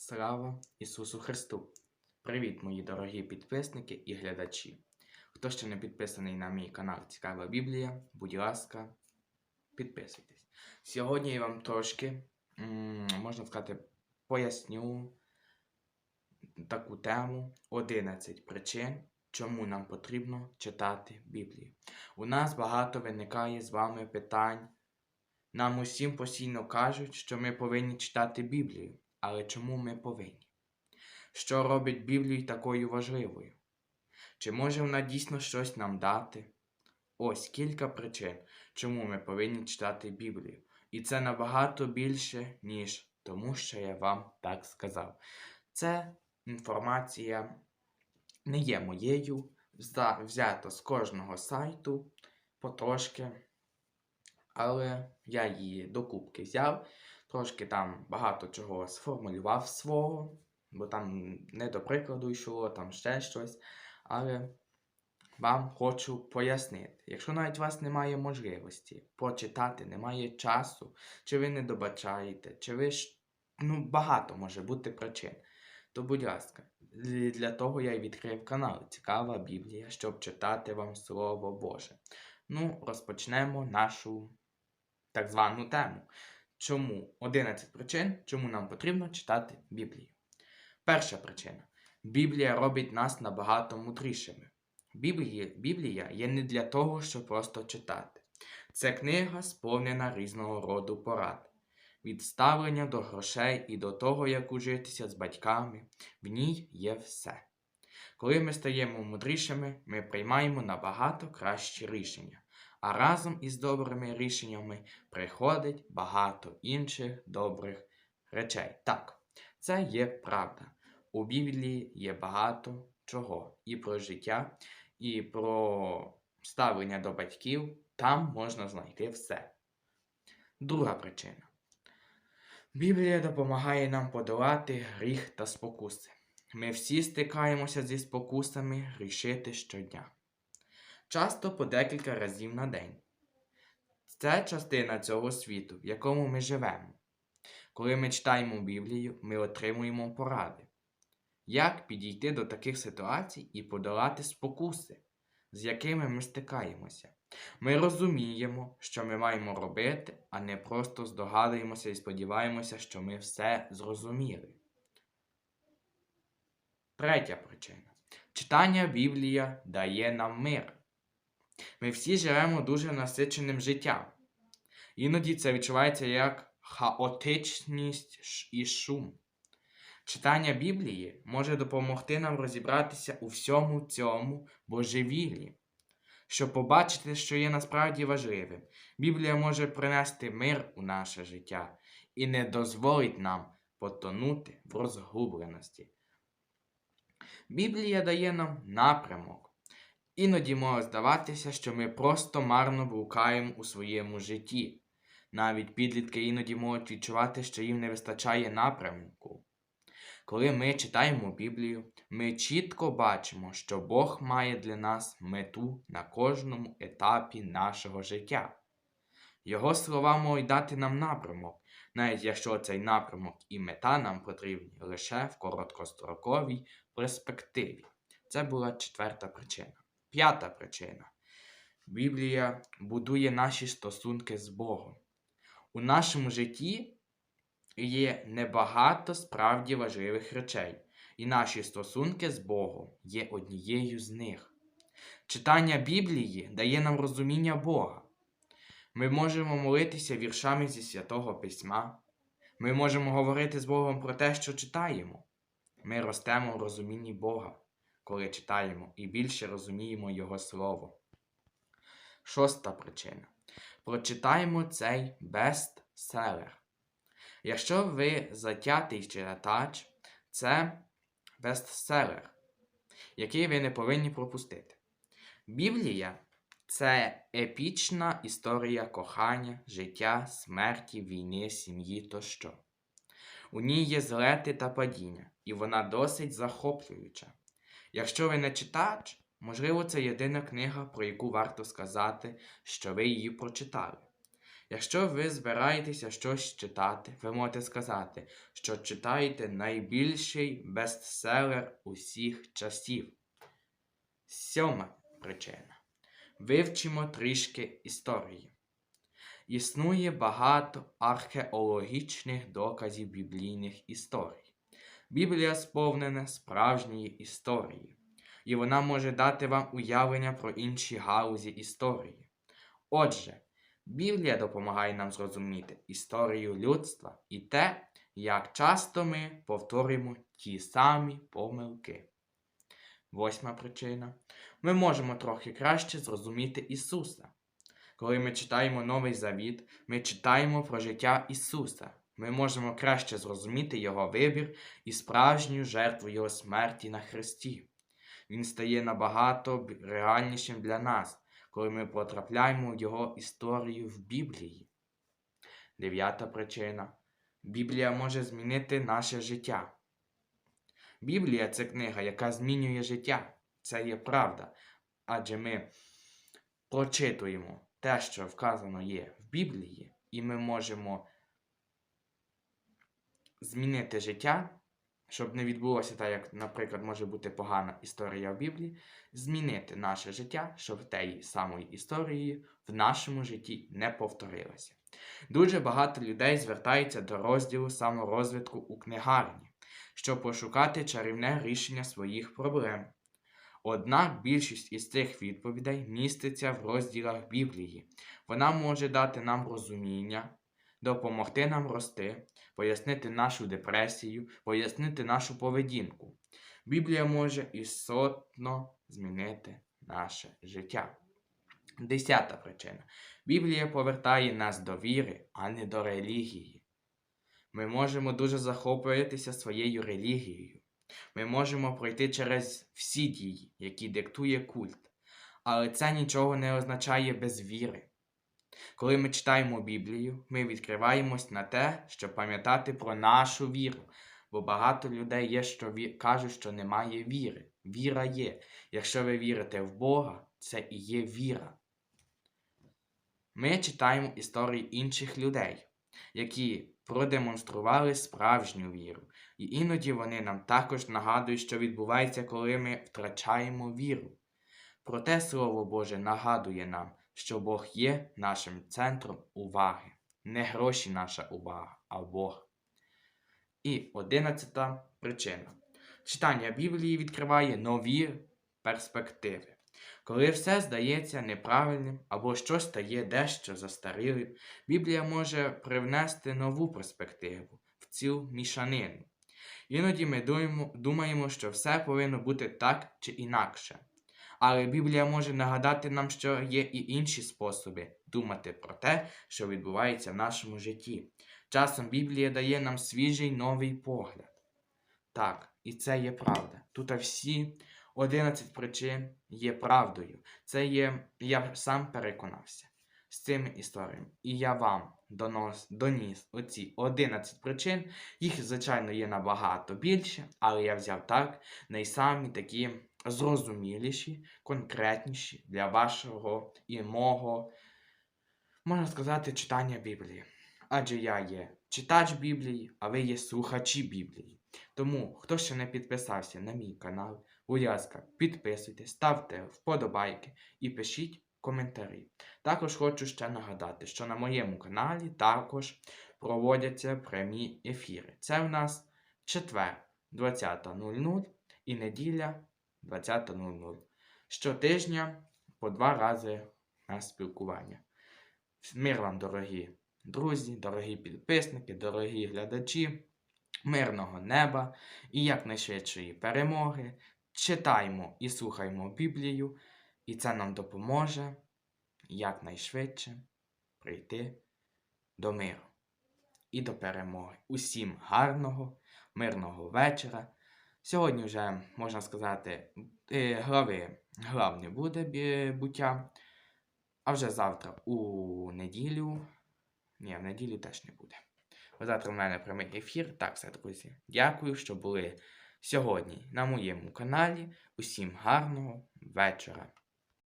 Слава Ісусу Христу! Привіт, мої дорогі підписники і глядачі! Хто ще не підписаний на мій канал Цікава Біблія, будь ласка, підписуйтесь. Сьогодні я вам трошки, можна сказати, поясню таку тему 11 причин, чому нам потрібно читати Біблію. У нас багато виникає з вами питань. Нам усім постійно кажуть, що ми повинні читати Біблію. Але чому ми повинні? Що робить Біблію такою важливою? Чи може вона дійсно щось нам дати? Ось кілька причин, чому ми повинні читати Біблію. І це набагато більше, ніж тому, що я вам так сказав. Це інформація не є моєю, взята з кожного сайту потрошки, але я її докупки взяв. Трошки там багато чого сформулював свого, бо там не до прикладу йшло, там ще щось. Але вам хочу пояснити, якщо навіть у вас немає можливості прочитати, немає часу, чи ви не добачаєте, чи ви ну, багато може бути причин, то будь ласка, для того я й відкрив канал Цікава Біблія, щоб читати вам Слово Боже. Ну, розпочнемо нашу так звану тему. Чому 11 причин, чому нам потрібно читати Біблію. Перша причина. Біблія робить нас набагато мудрішими. Біблія, є не для того, щоб просто читати. Це книга сповнена різного роду порад. Від ставлення до грошей і до того, як ужитися з батьками, в ній є все. Коли ми стаємо мудрішими, ми приймаємо набагато кращі рішення, а разом із добрими рішеннями приходить багато інших добрих речей. Так, це є правда. У Біблії є багато чого і про життя, і про ставлення до батьків. Там можна знайти все. Друга причина. Біблія допомагає нам подолати гріх та спокуси. Ми всі стикаємося зі спокусами грішити щодня. Часто по декілька разів на день. Це частина цього світу, в якому ми живемо. Коли ми читаємо Біблію, ми отримуємо поради. Як підійти до таких ситуацій і подолати спокуси, з якими ми стикаємося? Ми розуміємо, що ми маємо робити, а не просто здогадуємося і сподіваємося, що ми все зрозуміли. Третя причина. Читання Біблія дає нам мир. Ми всі живемо дуже насиченим життям. Іноді це відчувається як хаотичність і шум. Читання Біблії може допомогти нам розібратися у всьому цьому божевіллі, щоб побачити, що є насправді важливим. Біблія може принести мир у наше життя і не дозволить нам потонути в розгубленості. Біблія дає нам напрямок. Іноді може здаватися, що ми просто марно блукаємо у своєму житті. Навіть підлітки іноді можуть відчувати, що їм не вистачає напрямку. Коли ми читаємо Біблію, ми чітко бачимо, що Бог має для нас мету на кожному етапі нашого життя. Його слова можуть дати нам напрямок, навіть якщо цей напрямок і мета нам потрібні лише в короткостроковій перспективі. Це була четверта причина. П'ята причина. Біблія будує наші стосунки з Богом. У нашому житті є небагато справді важливих речей, і наші стосунки з Богом є однією з них. Читання Біблії дає нам розуміння Бога. Ми можемо молитися віршами зі святого письма. Ми можемо говорити з Богом про те, що читаємо. Ми ростемо в розумінні Бога, коли читаємо і більше розуміємо Його Слово. Шоста причина. Прочитаємо цей бестселер. Якщо ви затятий читач, це бестселер, який ви не повинні пропустити. Біблія це епічна історія кохання, життя, смерті, війни, сім'ї тощо. У ній є злети та падіння, і вона досить захоплююча. Якщо ви не читач, можливо, це єдина книга, про яку варто сказати, що ви її прочитали. Якщо ви збираєтеся щось читати, ви можете сказати, що читаєте найбільший бестселер усіх часів. Сьома причина. Вивчимо трішки історії. Існує багато археологічних доказів біблійних історій. Біблія сповнена справжньої історії, і вона може дати вам уявлення про інші галузі історії. Отже, Біблія допомагає нам зрозуміти історію людства і те, як часто ми повторюємо ті самі помилки. Восьма причина. Ми можемо трохи краще зрозуміти Ісуса. Коли ми читаємо Новий Завіт, ми читаємо про життя Ісуса. Ми можемо краще зрозуміти Його вибір і справжню жертву Його смерті на Христі. Він стає набагато реальнішим для нас, коли ми потрапляємо в Його історію в Біблії. Дев'ята причина. Біблія може змінити наше життя. Біблія це книга, яка змінює життя. Це є правда. Адже ми прочитуємо те, що вказано є в Біблії, і ми можемо змінити життя, щоб не відбулося так, як, наприклад, може бути погана історія в Біблії, змінити наше життя, щоб тієї самої історії в нашому житті не повторилося. Дуже багато людей звертаються до розділу саморозвитку у книгарні, щоб пошукати чарівне рішення своїх проблем. Однак більшість із цих відповідей міститься в розділах Біблії. Вона може дати нам розуміння, допомогти нам рости, пояснити нашу депресію, пояснити нашу поведінку. Біблія може істотно змінити наше життя. Десята причина. Біблія повертає нас до віри, а не до релігії. Ми можемо дуже захоплюватися своєю релігією. Ми можемо пройти через всі дії, які диктує культ. Але це нічого не означає без віри. Коли ми читаємо Біблію, ми відкриваємось на те, щоб пам'ятати про нашу віру. Бо багато людей є, що ві... кажуть, що немає віри. Віра є. Якщо ви вірите в Бога, це і є віра. Ми читаємо історії інших людей, які продемонстрували справжню віру. І іноді вони нам також нагадують, що відбувається, коли ми втрачаємо віру. Проте Слово Боже нагадує нам, що Бог є нашим центром уваги. Не гроші наша увага, а Бог. І одинадцята причина. Читання Біблії відкриває нові перспективи. Коли все здається неправильним або щось стає дещо застарілим, Біблія може привнести нову перспективу в цю мішанину. Іноді ми думаємо, що все повинно бути так чи інакше. Але Біблія може нагадати нам, що є і інші способи думати про те, що відбувається в нашому житті. Часом Біблія дає нам свіжий новий погляд. Так, і це є правда. Тут всі 11 причин є правдою. Це є, я сам переконався з цими історіями. І я вам донос, доніс оці 11 причин. Їх, звичайно, є набагато більше, але я взяв так найсамі такі зрозуміліші, конкретніші для вашого і мого, можна сказати, читання Біблії. Адже я є читач Біблії, а ви є слухачі Біблії. Тому, хто ще не підписався на мій канал, будь ласка, підписуйтесь, ставте вподобайки і пишіть коментарі. Також хочу ще нагадати, що на моєму каналі також проводяться прямі ефіри. Це в нас четвер 20.00 і неділя 20.00. Щотижня по два рази на спілкування. Мир вам, дорогі друзі, дорогі підписники, дорогі глядачі, мирного неба і якнайшвидшої перемоги. Читаймо і слухаймо Біблію, і це нам допоможе якнайшвидше прийти до миру і до перемоги. Усім гарного, мирного вечора. Сьогодні вже, можна сказати, е, глави глав буде буття, а вже завтра у неділю. Ні, в неділю теж не буде. Бо Завтра в мене прямий ефір. Так, все, друзі. Дякую, що були сьогодні на моєму каналі. Усім гарного вечора.